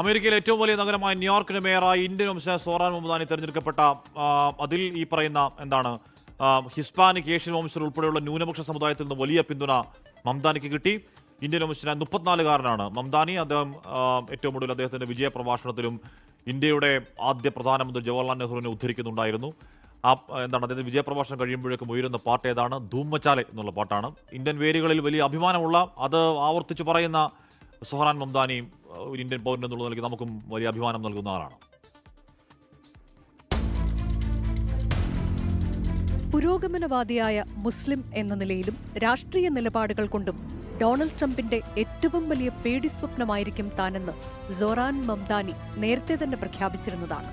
അമേരിക്കയിലെ ഏറ്റവും വലിയ നഗരമായ ന്യൂയോർക്കിന് മേയറായി ഇന്ത്യൻ വംശ സോറാൻ മമദാനി തെരഞ്ഞെടുക്കപ്പെട്ട അതിൽ ഈ പറയുന്ന എന്താണ് ഹിസ്പാനിക് ഏഷ്യൻ വംശർ ഉൾപ്പെടെയുള്ള ന്യൂനപക്ഷ സമുദായത്തിൽ നിന്ന് വലിയ പിന്തുണ മംദാനിക്ക് കിട്ടി. ഇന്ത്യൻ വംശത്തിന് മുപ്പത്തിനാലുകാരനാണ് മംദാനി അദ്ദേഹം ഏറ്റവും ഒടുവിൽ അദ്ദേഹത്തിന്റെ വിജയ പ്രഭാഷണത്തിലും ഇന്ത്യയുടെ ആദ്യ പ്രധാനമന്ത്രി ജവഹർലാൽ നെഹ്റുവിനെ ഉദ്ധരിക്കുന്നുണ്ടായിരുന്നു. ആ എന്താണ് അദ്ദേഹത്തിന് വിജയപ്രഭാഷണം കഴിയുമ്പോഴേക്കും ഉയരുന്ന പാട്ട് ഏതാണ്? ധൂമ്മച്ചാലെ എന്നുള്ള പാട്ടാണ്. ഇന്ത്യൻ വേരുകളിൽ വലിയ അഭിമാനമുള്ള അത് ആവർത്തിച്ച് പറയുന്ന സുഹറാൻ മംദാനി ഒരു ഇന്ത്യൻ പൗരൻ എന്നുള്ള നിലയ്ക്ക് നമുക്കും വലിയ അഭിമാനം നൽകുന്ന ആളാണ്. പുരോഗമനവാദിയായ മുസ്ലിം എന്ന നിലയിലും രാഷ്ട്രീയ നിലപാടുകൾ കൊണ്ടും ഡൊണാൾഡ് ട്രംപിന്റെ ഏറ്റവും വലിയ പേടി സ്വപ്നമായിരിക്കും താനെന്ന് സൊറാൻ മംദാനി നേരത്തെ തന്നെ പ്രഖ്യാപിച്ചിരുന്നതാണ്.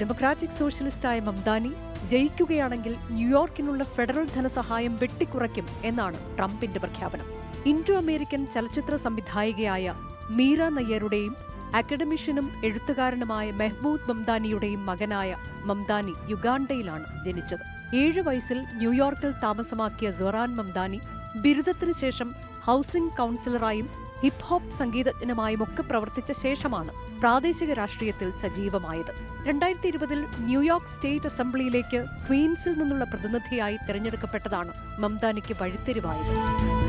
ഡെമോക്രാറ്റിക് സോഷ്യലിസ്റ്റായ മംദാനി ജയിക്കുകയാണെങ്കിൽ ന്യൂയോർക്കിനുള്ള ഫെഡറൽ ധനസഹായം വെട്ടിക്കുറയ്ക്കും എന്നാണ് ട്രംപിന്റെ പ്രഖ്യാപനം. ഇൻഡോ അമേരിക്കൻ ചലച്ചിത്ര സംവിധായികയായ മീര നയ്യരുടെയും അക്കഡമിഷ്യനും എഴുത്തുകാരനുമായ മെഹ്മൂദ് മംദാനിയുടെയും മകനായ മംദാനി യുഗാണ്ടയിലാണ് ജനിച്ചത്. ഏഴ് വയസ്സിൽ ന്യൂയോർക്കിൽ താമസമാക്കിയ സൊറാൻ മംദാനി ബിരുദത്തിനു ശേഷം ഹൗസിംഗ് കൗൺസിലറായും ഹിപ് ഹോപ്പ് സംഗീതജ്ഞനുമായും ഒക്കെ പ്രവർത്തിച്ച ശേഷമാണ് പ്രാദേശിക രാഷ്ട്രീയത്തിൽ സജീവമായത്. രണ്ടായിരത്തി ഇരുപതിൽ ന്യൂയോർക്ക് സ്റ്റേറ്റ് അസംബ്ലിയിലേക്ക് ക്വീൻസിൽ നിന്നുള്ള പ്രതിനിധിയായി തിരഞ്ഞെടുക്കപ്പെട്ടതാണ് മംദാനിക്ക് വഴിത്തിരിവായത്.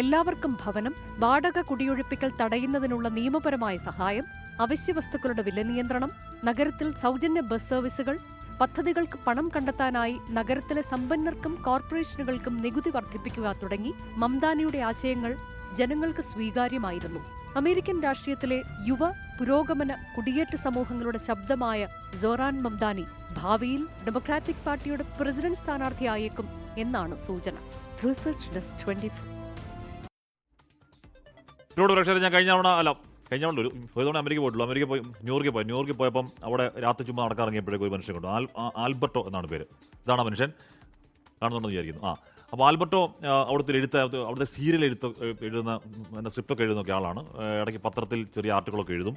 എല്ലാവർക്കും ഭവനം വാടക കുടിയൊഴിപ്പിക്കൽ തടയുന്നതിനുള്ള നിയമപരമായ സഹായം അവശ്യവസ്തുക്കളുടെ വില നിയന്ത്രണം നഗരത്തിൽ സൗജന്യ ബസ് സർവീസുകൾ പദ്ധതികൾക്ക് പണം കണ്ടെത്താനായി നഗരത്തിലെ സമ്പന്നർക്കും കോർപ്പറേഷനുകൾക്കും നികുതി വർദ്ധിപ്പിക്കുക തുടങ്ങി മംദാനിയുടെ ആശയങ്ങൾ ജനങ്ങൾക്ക് സ്വീകാര്യമായിരുന്നു. അമേരിക്കൻ രാഷ്ട്രീയത്തിലെ യുവ പുരോഗമന കുടിയേറ്റ സമൂഹങ്ങളുടെ ശബ്ദമായ സോറാൻ മംദാനി ഭാവിയിൽ ഡെമോക്രാറ്റിക് പാർട്ടിയുടെ പ്രസിഡന്റ് സ്ഥാനാർത്ഥിയായേക്കും എന്നാണ് സൂചന. റിസർച്ച് ഡെസ്ക് ട്വന്റി ഇതിനോട് പ്രേക്ഷകർ ഞാൻ കഴിഞ്ഞ തവണ അല്ല കഴിഞ്ഞ തവണ ഒരു ഒരു തവണ അമേരിക്ക പോയിട്ടുള്ളൂ. അമേരിക്ക പോയി ന്യൂയോർക്കിൽ പോയി. ന്യൂയോർക്കിൽ പോയപ്പം അവിടെ രാത്രി ചുമ്മാ നടക്കാറിറങ്ങിയപ്പോഴേക്കും ഒരു മനുഷ്യൻ കണ്ടു. ആൽ ആൽബർട്ടോ എന്നാണ് പേര്. ഇതാണ് മനുഷ്യൻ. കാണുന്നുണ്ടെന്ന് വിചാരിക്കുന്നു. ആ അപ്പോൾ ആൽബർട്ടോ അവിടുത്തെ എഴുത്ത് അവിടുത്തെ സീരിയൽ എഴുത്ത് എഴുതുന്ന എന്താ സ്ക്രിപ്റ്റൊക്കെ എഴുതുന്നൊക്കെ ആളാണ്. ഇടയ്ക്ക് പത്രത്തിൽ ചെറിയ ആർട്ടിക്കിളൊക്കെ എഴുതും.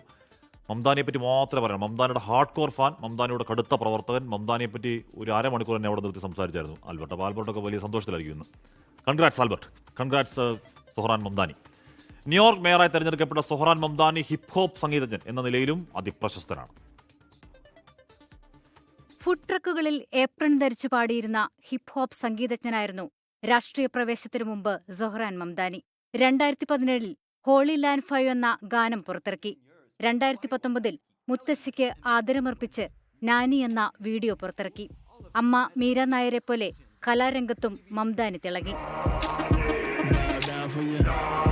മംദാനിയെ പറ്റി മാത്രമേ പറയണം മംദാനിയുടെ ഹാർഡ് കോർ ഫാൻ മംദാനിയുടെ കടുത്ത പ്രവർത്തകൻ മംദാനിയെ പറ്റി ഒരു അരമണിക്കൂർ തന്നെ അവിടെ നിർത്തി സംസാരിച്ചായിരുന്നു ആൽബർട്ട്. അപ്പോൾ ആൽബർട്ടൊക്കെ വലിയ സന്തോഷത്തിലായിരിക്കും ഇന്ന്. Congrats Albert. Congrats Zohran Mamdani. New York മേയറായി തെരഞ്ഞെടുക്കപ്പെട്ട സൊഹ്റാൻ മംദാനി ഹിപ് ഹോപ്പ് സംഗീതജ്ഞൻ എന്ന നിലയിലും അതിപ്രശസ്തനാണ്. ഫുഡ് ട്രക്കുകളിൽ ഏപ്രൺ ധരിച്ചു പാടിയിരുന്ന ഹിപ് ഹോപ്പ് സംഗീതജ്ഞനായിരുന്നു രാഷ്ട്രീയ പ്രവേശത്തിനു മുമ്പ് സൊഹ്റാൻ മംദാനി. രണ്ടായിരത്തി പതിനേഴിൽ ഹോളി ലാൻഡ് ഫൈവ് എന്ന ഗാനം പുറത്തിറക്കി. രണ്ടായിരത്തി പത്തൊമ്പതിൽ മുത്തശ്ശിക്ക് ആദരമർപ്പിച്ച് നാനി എന്ന വീഡിയോ പുറത്തിറക്കി. അമ്മ മീര നായരെ പോലെ കലാരംഗത്തും മംദാനി തിളങ്ങി.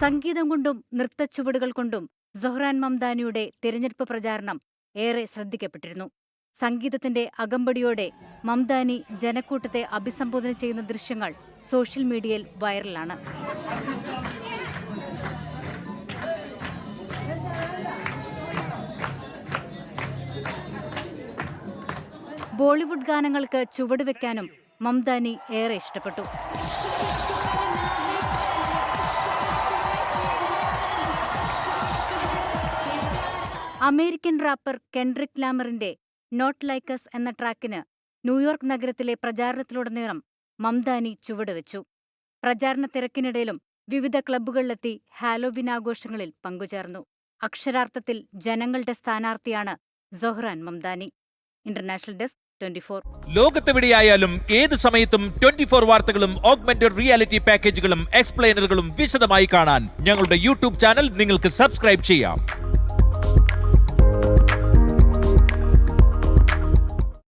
സംഗീതം കൊണ്ടും നൃത്തച്ചുവടുകൾ കൊണ്ടും സൊഹ്റാൻ മംദാനിയുടെ തിരഞ്ഞെടുപ്പ് പ്രചാരണം ഏറെ ശ്രദ്ധിക്കപ്പെട്ടിരുന്നു. സംഗീതത്തിന്റെ അകമ്പടിയോടെ മംദാനി ജനക്കൂട്ടത്തെ അഭിസംബോധന ചെയ്യുന്ന ദൃശ്യങ്ങൾ സോഷ്യൽ മീഡിയയിൽ വൈറലാണ്. ബോളിവുഡ് ഗാനങ്ങൾക്ക് ചുവടുവെക്കാനും മംദാനി ഏറെ ഇഷ്ടപ്പെട്ടു. അമേരിക്കൻ റാപ്പർ കെൻഡ്രിക് ലാമറിന്റെ നോട്ട് ലൈക്കസ് എന്ന ട്രാക്കിന് ന്യൂയോർക്ക് നഗരത്തിലെ പ്രചാരണത്തിലുടനീളം മംദാനി ചുവടുവെച്ചു. പ്രചാരണ തിരക്കിനിടയിലും വിവിധ ക്ലബ്ബുകളിലെത്തി ഹാലോവിൻ ആഘോഷങ്ങളിൽ പങ്കുചേർന്നു. അക്ഷരാർത്ഥത്തിൽ ജനങ്ങളുടെ സ്ഥാനാർത്ഥിയാണ് സൊഹ്റാൻ മംദാനി. ഇന്റർനാഷണൽ ഡെസ്ക് ലോകത്തെവിടെയായാലും ഏത് സമയത്തും ട്വന്റി ഫോർ വാർത്തകളും ഓഗ്മെന്റഡ് റിയാലിറ്റി പാക്കേജുകളും എക്സ്പ്ലെയിനറുകളും വിശദമായി കാണാൻ ഞങ്ങളുടെ യൂട്യൂബ് ചാനൽ നിങ്ങൾക്ക് സബ്സ്ക്രൈബ് ചെയ്യാം.